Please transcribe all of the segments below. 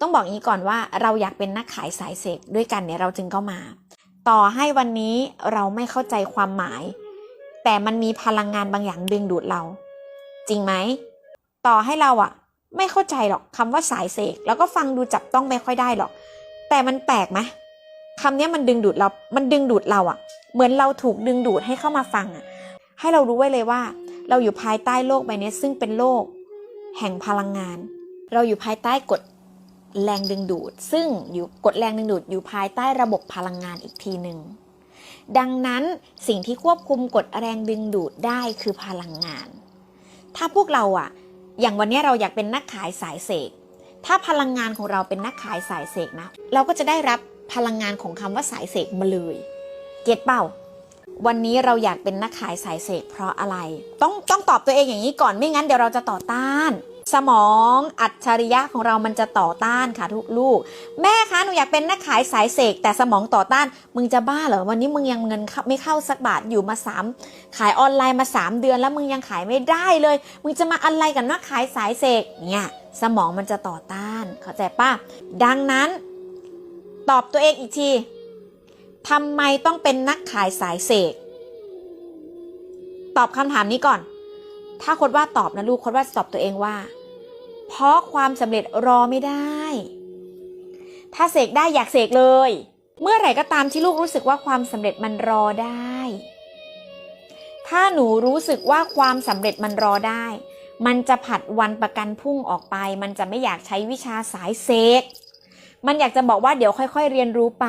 ต้องบอกงนี้ก่อนว่าเราอยากเป็นนักขายสายเสกด้วยกันเนี่ยเราจึงเข้ามา ต่อให้วันนี้เราไม่เข้าใจความหมาย แต่มันมีพลังงานบางอย่างดึงดูดเรา จริงไหมต่อให้เราอะไม่เข้าใจหรอกคำว่าสายเสกแล้วก็ฟังดูจับต้องไม่ค่อยได้หรอก แต่มันแปลกไหมคำนี้มันดึงดูดเรา มันดึงดูดเราอะเหมือนเราถูกดึงดูดให้เข้ามาฟังอะให้เรารู้ไว้เลยว่า เราอยู่ภายใต้โลกใบนี้ซึ่งเป็นโลก แห่งพลังงาน เราอยู่ภายใต้กฎ แรงดึงดูด ซึ่งอยู่กฎแรงดึงดูดอยู่ภายใต้ระบบพลังงานอีกทีหนึ่งดังนั้นสิ่งที่ควบคุมกฎแรงดึงดูดได้คือพลังงาน ถ้าพวกเราอะอย่างวันนี้เราอยากเป็นนักขายสายเสก ถ้าพลังงานของเราเป็นนักขายสายเสกนะ เราก็จะได้รับพลังงานของคำว่าสายเสกมาเลย เก็ตเปล่า วันนี้เราอยากเป็นนักขายสายเสกเพราะอะไร ต้องต้องตอบตัวเองอย่างนี้ก่อนไม่งั้นเดี๋ยวเราจะต่อต้าน สมองอัจฉริยะของเรามันจะต่อต้านค่ะทุกลูก แม่คะหนูอยากเป็นนักขายสายเสกแต่สมองต่อต้าน มึงจะบ้าเหรอวันนี้มึงยังเงินไม่เข้าสักบาทอยู่มาสามขายออนไลน์มา 3 เดือนแล้วมึงยังขายไม่ได้เลย มึงจะมาอะไรกันนักขายสายเสกเนี่ยสมองมันจะต่อต้านเข้าใจป่ะดังนั้น ตอบตัวเองอีกทีทำไมต้องเป็นนักขายสายเสกตอบคำถามนี้ก่อน ถ้าคนว่าตอบนะลูกคนว่าตอบตัวเองว่า เพราะความสำเร็จรอไม่ได้ ถ้าเสกได้อยากเสกเลย เมื่อไหร่ก็ตามที่ลูกรู้สึกว่าความสำเร็จมันรอได้ ถ้าหนูรู้สึกว่าความสำเร็จมันรอได้ มันจะผัดวันประกันพรุ่งออกไป มันจะไม่อยากใช้วิชาสายเสก มันอยากจะบอกว่าเดี๋ยวค่อย ๆ เรียนรู้ไป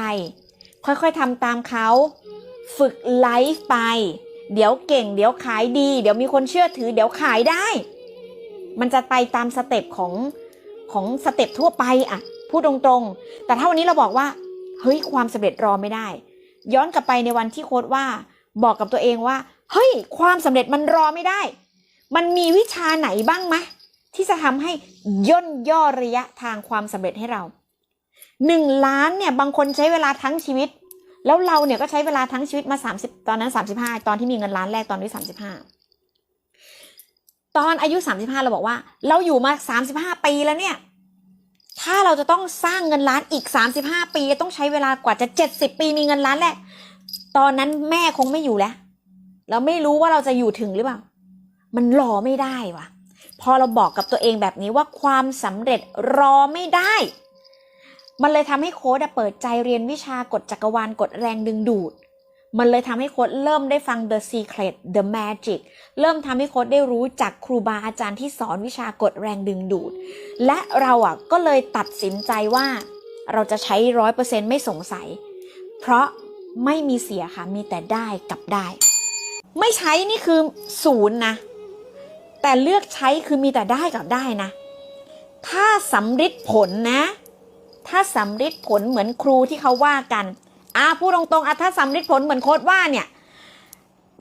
ค่อยๆทำตามเขาฝึกไลฟ์ไป เดี๋ยวเก่ง เดี๋ยวขายดี เดี๋ยวมีคนเชื่อถือ เดี๋ยวขายได้ มันจะไปตามสเต็ปของของสเต็ปทั่วไปอะพูดตรงๆ แต่ถ้าวันนี้เราบอกว่าเฮ้ยความสำเร็จรอไม่ได้ ย้อนกลับไปในวันที่โค้ดว่าบอกกับตัวเองว่า เฮ้ย ความสำเร็จมันรอไม่ได้ มันมีวิชาไหนบ้างไหมที่จะทำให้ย่นย่อระยะทางความสำเร็จให้เราหนึ่งล้านเนี่ยบางคนใช้เวลาทั้งชีวิต แล้วเราเนี่ยก็ใช้เวลาทั้งชีวิตมา 30 ตอนนั้น 35 ตอนที่มีเงินล้านแรกตอนที่35 ตอนอายุ 35 เราบอกว่า เราอยู่มา 35 ปีแล้วเนี่ย ถ้าเราจะต้องสร้างเงินล้านอีก 35 ปีต้องใช้เวลากว่าจะ 70 ปีมีเงินล้านแรกตอนนั้นแม่คงไม่อยู่แล้ว เราไม่รู้ว่าเราจะอยู่ถึงหรือเปล่า มันรอไม่ได้วะพอเราบอกกับตัวเองแบบนี้ว่าความสำเร็จรอไม่ได้ มันเลยทำให้โค้ดเปิดใจเรียนวิชากฎจักรวาลกฎแรงดึงดูด มันเลยทำให้โค้ดเริ่มได้ฟัง The Secret The Magic เริ่มทำให้โค้ดได้รู้จักครูบาอาจารย์ที่สอนวิชากฎแรงดึงดูด และเราอะก็เลยตัดสินใจว่า เราจะใช้ร้อยเปอร์เซ็นไม่สงสัย เพราะไม่มีเสียค่ะ มีแต่ได้กับได้ ไม่ใช้นี่คือศูนย์นะ แต่เลือกใช้คือมีแต่ได้กับได้นะ ถ้าสำฤทธิ์ผลนะ ถ้าสำฤทธิ์ผลเหมือนครูที่เขาว่ากัน อะพูดตรงๆอะถ้าสำฤทธิ์ผลเหมือนโค้ดว่าเนี่ย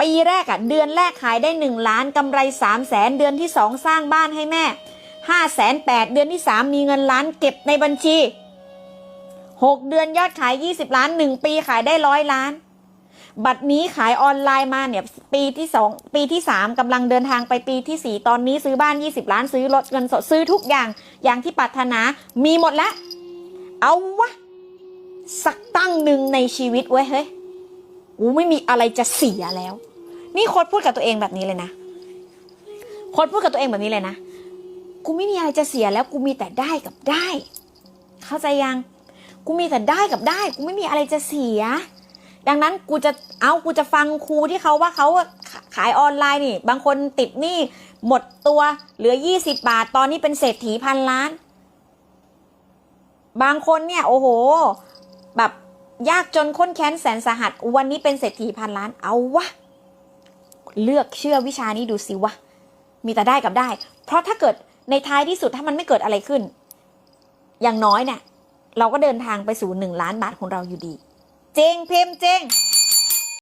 ปีแรกอะเดือนแรกขายได้ 1 ล้านกำไร3 0 0แสนเดือนที่ 2 สร้างบ้านให้แม่5 0 0แสน8เดือนที่ 3 มีเงินล้านเก็บในบัญชี 6 เดือนยอดขาย 20 ล้าน 1 ปีขายได้ร้อยล้าน บัตรนี้ขายออนไลน์มาเนี่ยปีที่2ปีที่ 3กำลังเดินทางไปปีที่ 4 ตอนนี้ซื้อบ้าน 20 ล้านซื้อรถเงินสดซื้อทุกอย่างอย่างที่ปรารถนามีหมดแล้วเอาวะ สักตั้งหนึ่งในชีวิตเว้ยเฮ้ยกูไม่มีอะไรจะเสียแล้ว นี่โค้ดพูดกับตัวเองแบบนี้เลยนะโค้ดพูดกับตัวเองแบบนี้เลยนะกูไม่มีอะไรจะเสียแล้วกูมีแต่ได้กับได้ เข้าใจยังกูมีแต่ได้กับได้กูไม่มีอะไรจะเสีย ดังนั้นกูจะเอากูจะฟังครูที่เขาว่าเขาขายออนไลน์นี่ บางคนติดหนี้หมดตัวเหลือ 20 บาท ตอนนี้เป็นเศรษฐีพันล้าน บางคนเนี่ย โอ้โห แบบยากจนค้นแค้นแสนสาหัส วันนี้เป็นเศรษฐีพันล้านเอาวะ เลือกเชื่อวิชานี้ดูสิวะ มีแต่ได้กับได้ เพราะถ้าเกิดในท้ายที่สุดถ้ามันไม่เกิดอะไรขึ้น อย่างน้อยเนี่ยเราก็เดินทางไปสู่หนึ่งล้านบาทของเราอยู่ดี เจงเพมเจง